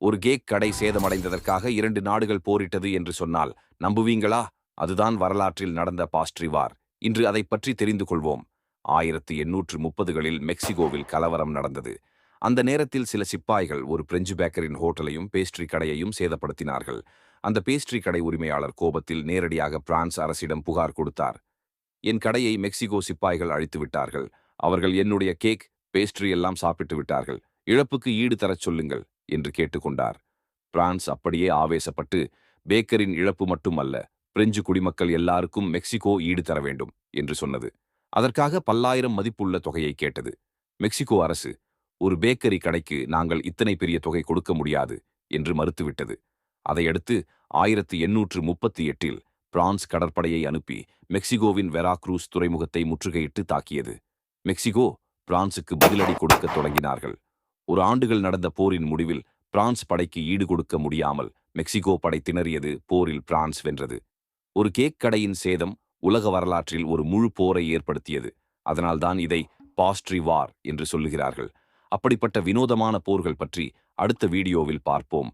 ஒரு கேக் கடை சேதமடைந்ததற்காக இரண்டு நாடுகள் போரிட்டது என்று சொன்னால் நம்புவீங்களா? அதுதான் வரலாற்றில் நடந்த பாஸ்ட்ரி வார் இன்று அதை பற்றி தெரிந்து கொள்வோம். ஆயிரத்தி எண்ணூற்று முப்பதுகளில் மெக்சிகோவில் கலவரம் நடந்தது. அந்த நேரத்தில் சில சிப்பாய்கள் ஒரு பிரெஞ்சு பேக்கரின் ஹோட்டலையும் பேஸ்ட்ரி கடையையும் சேதப்படுத்தினார்கள். அந்த பேஸ்ட்ரி கடை உரிமையாளர் கோபத்தில் நேரடியாக பிரான்ஸ் அரசிடம் புகார் கொடுத்தார். என் கடையை மெக்சிகோ சிப்பாய்கள் அழித்து விட்டார்கள். அவர்கள் என்னுடைய கேக் பேஸ்ட்ரி எல்லாம் சாப்பிட்டு விட்டார்கள். இழப்புக்கு ஈடு தரச் சொல்லுங்கள். என்று கேட்டுக்கொண்டார். பிரான்ஸ் அப்படியே ஆவேசப்பட்டு பேக்கரின் இழப்பு மட்டுமல்ல பிரெஞ்சு குடிமக்கள் எல்லாருக்கும் மெக்சிகோ ஈடு தர வேண்டும் என்று சொன்னது. அதற்காக பல்லாயிரம் மதிப்புள்ள தொகையை கேட்டது. மெக்சிகோ அரசு ஒரு பேக்கரி கடைக்கு நாங்கள் இத்தனை பெரிய தொகை கொடுக்க முடியாது என்று மறுத்துவிட்டது. அதையடுத்து ஆயிரத்து எண்ணூற்று முப்பத்தி எட்டில் பிரான்ஸ் கடற்படையை அனுப்பி மெக்சிகோவின் வெராக்ரூஸ் துறைமுகத்தை முற்றுகையிட்டு தாக்கியது. மெக்சிகோ பிரான்சுக்கு பதிலடி கொடுக்க தொடங்கினார்கள். ஒரு ஆண்டுகள் நடந்த போரின் முடிவில் பிரான்ஸ் படைக்கு ஈடு கொடுக்க முடியாமல் மெக்சிகோ படை திணறியது போரில் பிரான்ஸ் வென்றது. ஒரு கேக் கடையின் சேதம் உலக வரலாற்றில் ஒரு முழு போரை ஏற்படுத்தியது. அதனால்தான் இதை பாஸ்ட்ரி வார் என்று சொல்லுகிறார்கள். அப்படிப்பட்ட வினோதமான போர்கள் பற்றி அடுத்த வீடியோவில் பார்ப்போம்.